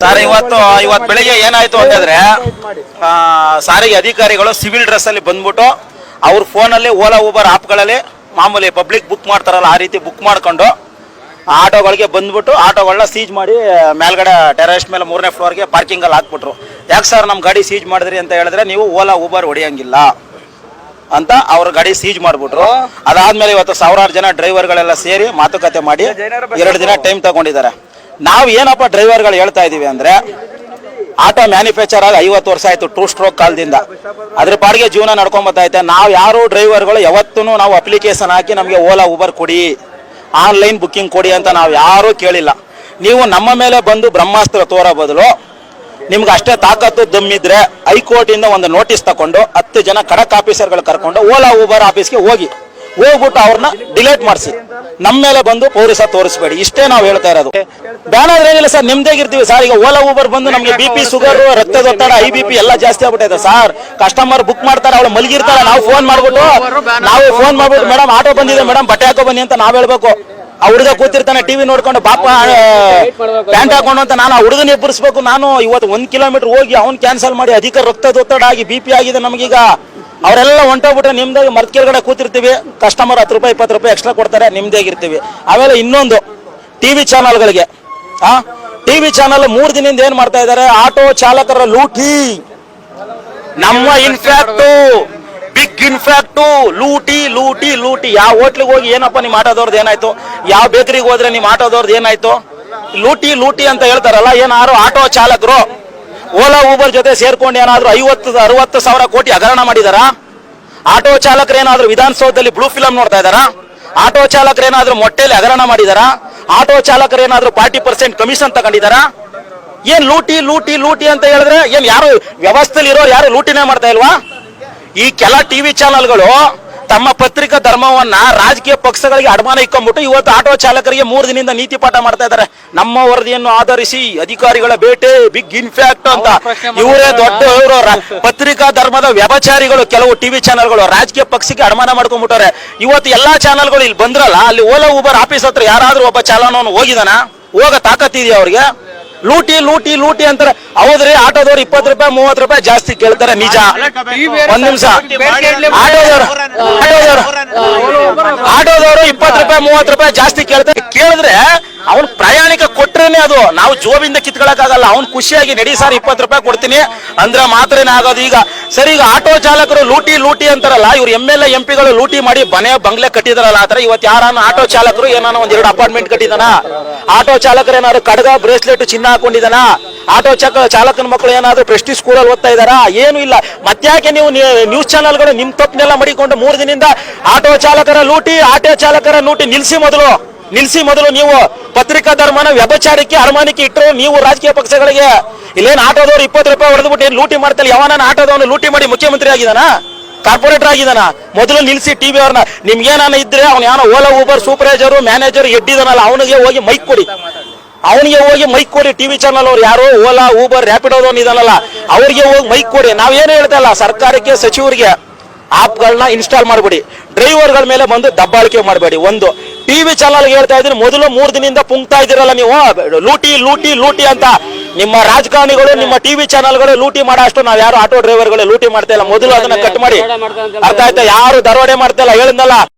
Sir ಇವತ್ತು ಇವತ್ತು ಬೆಳಿಗ್ಗೆ ಏನಾಯ್ತು ಅಂತಂದ್ರೆ ಆ, ಸಾರಿಗೆ ಅಧಿಕಾರಿಗಳು ಸಿವಿಲ್ ಡ್ರೆಸ್ ಅಲ್ಲಿ ಬಂದ್ಬಿಟ್ಟು ಅವ್ರ ಫೋನಲ್ಲಿ ಓಲಾ ಊಬರ್ ಆಪ್ಗಳಲ್ಲಿ ಮಾಮೂಲಿ ಪಬ್ಲಿಕ್ ಬುಕ್ ಮಾಡ್ತಾರಲ್ಲ ಆ ರೀತಿ ಬುಕ್ ಮಾಡ್ಕೊಂಡು ಆಟೋಗಳಿಗೆ ಬಂದ್ಬಿಟ್ಟು ಆಟೋಗಳನ್ನ ಸೀಜ್ ಮಾಡಿ ಮೇಲ್ಗಡೆ ಟೆರೆಸ್ ಮೇಲೆ ಮೂರನೇ ಫ್ಲೋರ್ಗೆ ಪಾರ್ಕಿಂಗಲ್ಲಿ ಹಾಕ್ಬಿಟ್ರು. ಯಾಕೆ ಸರ್ ನಮ್ಮ ಗಾಡಿ ಸೀಜ್ ಮಾಡಿದ್ರಿ ಅಂತ ಹೇಳಿದ್ರೆ ನೀವು ಓಲಾ ಊಬರ್ ಹೊಡಿಯಂಗಿಲ್ಲ ಅಂತ ಅವ್ರ ಗಾಡಿ ಸೀಜ್ ಮಾಡ್ಬಿಟ್ರು. ಅದಾದ್ಮೇಲೆ ಇವತ್ತು ಸಾವಿರಾರು ಜನ ಡ್ರೈವರ್ಗಳೆಲ್ಲ ಸೇರಿ ಮಾತುಕತೆ ಮಾಡಿ ಎರಡು ದಿನ ಟೈಮ್ ತಗೊಂಡಿದ್ದಾರೆ. ನಾವು ಏನಪ್ಪ ಡ್ರೈವರ್ಗಳು ಹೇಳ್ತಾ ಇದೀವಿ ಅಂದ್ರೆ, ಆಟೋ ಮ್ಯಾನುಫ್ಯಾಕ್ಚರ್ ಆಗಿ ಐವತ್ತು ವರ್ಷ ಆಯ್ತು ಟೂ ಸ್ಟ್ರೋಕ್ ಕಾಲದಿಂದ. ಅದ್ರ ಪಾಡಿಗೆ ಜೀವನ ನಡ್ಕೊಂಬತ್ತೈತೆ ನಾವು ಯಾರು ಡ್ರೈವರ್ಗಳು ಯಾವತ್ತೂ ನಾವು ಅಪ್ಲಿಕೇಶನ್ ಹಾಕಿ ನಮಗೆ ಓಲಾ ಉಬರ್ ಕೊಡಿ ಆನ್ಲೈನ್ ಬುಕ್ಕಿಂಗ್ ಕೊಡಿ ಅಂತ ನಾವು ಯಾರೂ ಕೇಳಿಲ್ಲ. ನೀವು ನಮ್ಮ ಮೇಲೆ ಬಂದು ಬ್ರಹ್ಮಾಸ್ತ್ರ ತೋರೋ ಬದಲು ನಿಮ್ಗೆ ಅಷ್ಟೇ ತಾಕತ್ತು ದಮ್ಮಿದ್ರೆ ಹೈಕೋರ್ಟಿಂದ ಒಂದು ನೋಟಿಸ್ ತಗೊಂಡು ಹತ್ತು ಜನ ಖಡಕ್ ಆಫೀಸರ್ಗಳು ಕರ್ಕೊಂಡು ಓಲಾ ಊಬರ್ ಆಫೀಸ್ಗೆ ಹೋಗಿ. ಹೋಗ್ಬಿಟ್ಟು ಅವ್ರನ್ನ ಡಿಲೇಟ್ ಮಾಡಿಸಿ. ನಮ್ಮ ಮೇಲೆ ಬಂದು ಪೌರಿಸ ತೋರಿಸ್ಬೇಡಿ. ಇಷ್ಟೇ ನಾವು ಹೇಳ್ತಾ ಇರೋದು. ಬ್ಯಾನ್ ಏನಿಲ್ಲ ಸರ್, ನಿಮ್ದೇಗಿರ್ತೀವಿ ಸರ್. ಈಗ ಓಲಾ ಊಬರ್ ಬಂದು ನಮಗೆ ಬಿ ಪಿ ಶುಗರ್ ರಕ್ತದೊತ್ತಡ ಐ ಬಿ ಪಿ ಎಲ್ಲ ಜಾಸ್ತಿ ಆಗ್ಬಿಟ್ಟೈತೆ ಸರ್. ಕಸ್ಟಮರ್ ಬುಕ್ ಮಾಡ್ತಾರೆ, ಅವಳು ಮಲಗಿರ್ತಾರೆ ನಾವು ಫೋನ್ ಮಾಡ್ಬಿಟ್ಟು, ನಾವು ಫೋನ್ ಮಾಡ್ಬಿಟ್ಟು, ಮೇಡಮ್ ಆಟೋ ಬಂದಿದೆ, ಮೇಡಮ್, ಬಟ್ಟೆ ಹಾಕೋ ಬನ್ನಿ ಅಂತ ನಾವ್ ಹೇಳ್ಬೇಕು. ಆ ಹುಡುಗ ಕೂತಿರ್ತಾನೆ ಟಿವಿ ನೋಡ್ಕೊಂಡು ಪಾಪ ಪ್ಯಾಂಟ್ ಹಾಕೊಂಡು ಅಂತ ನಾನು ಆ ಹುಡುಗನ ಎಬ್ಬರಿಸ್ಬೇಕು. ನಾನು ಇವತ್ತು ಒಂದ್ ಕಿಲೋಮೀಟರ್ ಹೋಗಿ, ಅವ್ನ್ ಕ್ಯಾನ್ಸಲ್ ಮಾಡಿ, ಅಧಿಕ ರಕ್ತದೊತ್ತಡ ಆಗಿ ಬಿ ಪಿ ಆಗಿದೆ ನಮಗೀಗ. ಅವರೆಲ್ಲ ಹೊಂಟೋಗ್ಬಿಟ್ರೆ ನಿಮ್ದಾಗ ಮರ್ತ್ ಕೆಳಗಡೆ ಕೂತಿರ್ತೀವಿ. ಕಸ್ಟಮರ್ ಹತ್ತು ರೂಪಾಯಿ ಇಪ್ಪತ್ತು ರೂಪಾಯಿ ಎಕ್ಸ್ಟ್ರಾ ಕೊಡ್ತಾರೆ ನಿಮ್ದಾಗಿರ್ತೀವಿ ಆಮೇಲೆ ಇನ್ನೊಂದು ಟಿವಿ ಚಾನಲ್ಗಳಿಗೆ ಆ? ಟಿವಿ ಚಾನಲ್ ಮೂರು ದಿನದಿಂದ ಏನ್ ಮಾಡ್ತಾ ಇದ್ದಾರೆ? ಆಟೋ ಚಾಲಕರ ಲೂಟಿ. ನಮ್ಮ ಇನ್ಫ್ಯಾಕ್ಟು ಬಿಗ್ ಇನ್ಫ್ಯಾಕ್ಟು ಲೂಟಿ ಲೂಟಿ ಲೂಟಿ. ಯಾವ ಹೋಟ್ಲಿಗೆ ಹೋಗಿ ಏನಪ್ಪ ನಿಮ್ಮ ಆಟೋದವ್ರದ್ದು ಏನಾಯ್ತು? ಯಾವ ಬೇಕರಿಗೆ ಹೋದ್ರೆ ನಿಮ್ಮ ಆಟೋದವ್ರದ್ದು ಏನಾಯ್ತು? ಲೂಟಿ ಲೂಟಿ ಅಂತ ಹೇಳ್ತಾರಲ್ಲ ಏನಾರು ಆಟೋ ಚಾಲಕರು? ಓಲಾ, ಊಬರ್ ಜೊತೆ ಸೇರ್ಕೊಂಡು ಏನಾದರೂ ಐವತ್ತು, ಅರವತ್ತು ಸಾವಿರ ಕೋಟಿ ಹಗರಣ ಮಾಡಿದಾರಾ? ಆಟೋ ಚಾಲಕರೇನಾದ್ರೂ ವಿಧಾನಸೌಧದಲ್ಲಿ ಬ್ಲೂ ಫಿಲಂ ನೋಡ್ತಾ ಇದಾರ? ಆಟೋ ಚಾಲಕರು ಏನಾದ್ರು ಮೊಟ್ಟೆಯಲ್ಲಿ ಹಗರಣ ಮಾಡಿದಾರ? ಆಟೋ ಚಾಲಕರೇನಾದರೂ ಫಾರ್ಟಿ ಪರ್ಸೆಂಟ್ ಕಮಿಷನ್ ತಗೊಂಡಿದಾರಾ? ಏನ್ ಲೂಟಿ ಲೂಟಿ ಲೂಟಿ ಅಂತ ಹೇಳಿದ್ರೆ ಏನ್ ಯಾರು ವ್ಯವಸ್ಥೆಲಿ ಇರೋರು ಯಾರು ಲೂಟಿನೇ ಮಾಡ್ತಾ ಇಲ್ವಾ? ಈ ಕೆಲ ಟಿವಿ ಚಾನೆಲ್ಗಳು ತಮ್ಮ ಪತ್ರಿಕಾ ಧರ್ಮವನ್ನ ರಾಜಕೀಯ ಪಕ್ಷಗಳಿಗೆ ಅಡಮಾನ ಇಕ್ಕೊಂಡ್ಬಿಟ್ಟು ಇವತ್ತು ಆಟೋ ಚಾಲಕರಿಗೆ ಮೂರು ದಿನದಿಂದ ನೀತಿ ಪಾಠ ಮಾಡ್ತಾ ಇದ್ದಾರೆ. ನಮ್ಮ ವರದಿಯನ್ನು ಆಧರಿಸಿ ಅಧಿಕಾರಿಗಳ ಬೇಟೆ ಬಿಗ್ ಇನ್ಫ್ಯಾಕ್ಟ್ ಅಂತ. ಇವರೇ ದೊಡ್ಡ ಇವರು ಪತ್ರಿಕಾ ಧರ್ಮದ ವ್ಯಭಚಾರಿಗಳು ಕೆಲವು ಟಿವಿ ಚಾನೆಲ್ಗಳು ರಾಜಕೀಯ ಪಕ್ಷಕ್ಕೆ ಅಡಮಾನ ಮಾಡ್ಕೊಂಡ್ಬಿಟ್ಟಾರೆ ಇವತ್ತು ಎಲ್ಲಾ ಚಾನೆಲ್ಗಳು ಇಲ್ಲಿ ಬಂದ್ರಲ್ಲ ಅಲ್ಲಿ ಓಲಾ ಊಬರ್ ಆಫೀಸ್ ಹತ್ರ ಯಾರಾದ್ರೂ ಒಬ್ಬ ಚಾಲನವನು ಹೋಗಿದಾನ ಹೋಗ ತಾಕತ್ತಿದೆಯಾ ಅವ್ರಿಗೆ? ಲೂಟಿ ಲೂಟಿ ಲೂಟಿ ಅಂತಾರೆ. ಹೌದ್ರಿ, ಆಟೋದವ್ರು ಇಪ್ಪತ್ ರೂಪಾಯಿ, ಮೂವತ್ತು ರೂಪಾಯಿ ಜಾಸ್ತಿ ಕೇಳ್ತಾರೆ ನಿಜ. ಒಂದ್ ನಿಮಿಷ. ಆಟೋದವ್ರು ಆಟೋದವ್ರು, ಆಟೋದವರು ಇಪ್ಪತ್ತು ರೂಪಾಯಿ, ಮೂವತ್ತು ರೂಪಾಯಿ ಜಾಸ್ತಿ ಕೇಳ್ತಾರೆ. ಕೇಳಿದ್ರೆ ಅವ್ನ್ ಪ್ರಯಾಣಿಕ ಕೊಟ್ರೇನೆ ಅದು. ನಾವು ಜೋಬಿಂದ ಕಿತ್ಕೊಳಕ್ಕಾಗಲ್ಲ. ಅವ್ನ್ ಖುಷಿಯಾಗಿ, ನಡಿ ಸರ್, ಇಪ್ಪತ್ತು ರೂಪಾಯಿ ಕೊಡ್ತೀನಿ. ಅಂದ್ರೆ ಮಾತ್ರ ಆಗೋದು ಈಗ. ಸರಿ, ಈಗ ಆಟೋ ಚಾಲಕರು ಲೂಟಿ ಲೂಟಿ ಅಂತಾರಲ್ಲ, ಇವ್ರು ಎಂ ಎಲ್ ಎಂ ಪಿಗಳು ಲೂಟಿ ಮಾಡಿ ಮನೆ ಬಂಗ್ಲೆ ಕಟ್ಟಿದಾರಲ್ಲ ಆತರ ಇವತ್ತು ಯಾರನ್ನ ಆಟೋ ಚಾಲಕರು ಏನಾನ ಒಂದ್ ಎರಡು ಅಪಾರ್ಟ್ಮೆಂಟ್ ಕಟ್ಟಿದಾನ? ಆಟೋ ಚಾಲಕರು ಏನಾದ್ರು ಕಡಗ, ಬ್ರೇಸ್ಲೆಟ್, ಚಿನ್ನ ಹಾಕೊಂಡಿದಾನ ಆಟೋ ಚಕ ಚಾಲಕನ ಮಕ್ಕಳು ಏನಾದ್ರು ಪ್ರೆಸ್ಟಿ ಸ್ಕೂಲಲ್ಲಿ ಓದ್ತಾ ಇದಾರಾ ಏನು ಇಲ್ಲ. ಮತ್ತ್ಯಾಕೆ ನೀವು ನ್ಯೂಸ್ ಚಾನಲ್ಗಳು ನಿಮ್ ತಪ್ಪನೆಲ್ಲ ಮಡಿಕೊಂಡು ಮೂರು ದಿನದಿಂದ ಆಟೋ ಚಾಲಕರ ಲೂಟಿ, ಆಟೋ ಚಾಲಕರ ಲೂಟಿ ನಿಲ್ಸಿ ಮೊದಲು. ನಿಲ್ಸಿ ಮೊದಲು ನೀವು ಪತ್ರಿಕಾ ಧರ್ಮನ ವ್ಯಭಚಾರಕ್ಕೆ ಅರಮಾನಿಕೆ ಇಟ್ಟರು ನೀವು ರಾಜಕೀಯ ಪಕ್ಷಗಳಿಗೆ. ಇಲ್ಲೇನು ಆಟೋದವ್ರು ಇಪ್ಪತ್ತು ರೂಪಾಯಿ ಹೊಡೆದ್ಬಿಟ್ಟು ಏನು ಲೂಟಿ ಮಾಡ್ತಾರೆ? ಯಾವನ ಆಟೋದವನು ಲೂಟಿ ಮಾಡಿ ಮುಖ್ಯಮಂತ್ರಿ ಆಗಿದಾನ ಕಾರ್ಪೊರೇಟರ್ ಆಗಿದಾನ ಮೊದಲು ನಿಲ್ಸಿ ಟಿವಿ ಅವ್ರನ್ನ. ನಿಮ್ಗೇನಾನ ಇದ್ರೆ ಅವ್ನ ಯಾರೋ ಓಲಾ ಊಬರ್ ಸೂಪರ್ವೈಸರ್ ಮ್ಯಾನೇಜರ್ ಎಡ್ಡಿದಾನಲ್ಲ, ಅವನಿಗೆ ಹೋಗಿ ಮೈಕ್ ಕೊಡಿ. ಅವನಿಗೆ ಹೋಗಿ ಮೈಕ್ ಕೊಡಿ ಟಿವಿ ಚಾನಲ್ ಅವ್ರು ಯಾರು? ಓಲಾ ಊಬರ್ ರ್ಯಾಪಿಡೋದವನ್ ಇದಾನಲ್ಲ ಅವ್ರಿಗೆ ಹೋಗಿ ಮೈಕ್ ಕೊಡಿ. ನಾವೇನು ಹೇಳ್ತಾ ಇಲ್ಲ, ಸರ್ಕಾರಕ್ಕೆ, ಸಚಿವರಿಗೆ ಆಪ್ಗಳನ್ನ ಇನ್ಸ್ಟಾಲ್ ಮಾಡಬೇಡಿ. ಡ್ರೈವರ್ಗಳ ಮೇಲೆ ಬಂದು ದಬ್ಬಾಳಿಕೆ ಮಾಡಬೇಡಿ. ಒಂದು ಟಿವಿ ಚಾನಲ್ ಹೇಳ್ತಾ ಇದ್ದೀನಿ, ಮೊದಲು ಮೂರು ದಿನದಿಂದ ಪುಂಕ್ತಾ ಇದ್ದೀರಲ್ಲ ನೀವು? ಲೂಟಿ ಲೂಟಿ ಲೂಟಿ ಅಂತ. ನಿಮ್ಮ ರಾಜಕಾರಣಿಗಳು, ನಿಮ್ಮ ಟಿವಿ ಚಾನಲ್ಗಳು ಲೂಟಿ ಮಾಡೋ ನಾವು ಯಾರು ಆಟೋ ಡ್ರೈವರ್ಗಳು ಲೂಟಿ ಮಾಡ್ತಾ ಇಲ್ಲ. ಮೊದಲು ಅದನ್ನ ಕಟ್ ಮಾಡಿ. ಅರ್ಥ ಆಯ್ತಾ? ಯಾರು ದರೋಡೆ ಮಾಡ್ತಾ ಇಲ್ಲ? ಹೇಳಿದ್ನಲ್ಲ.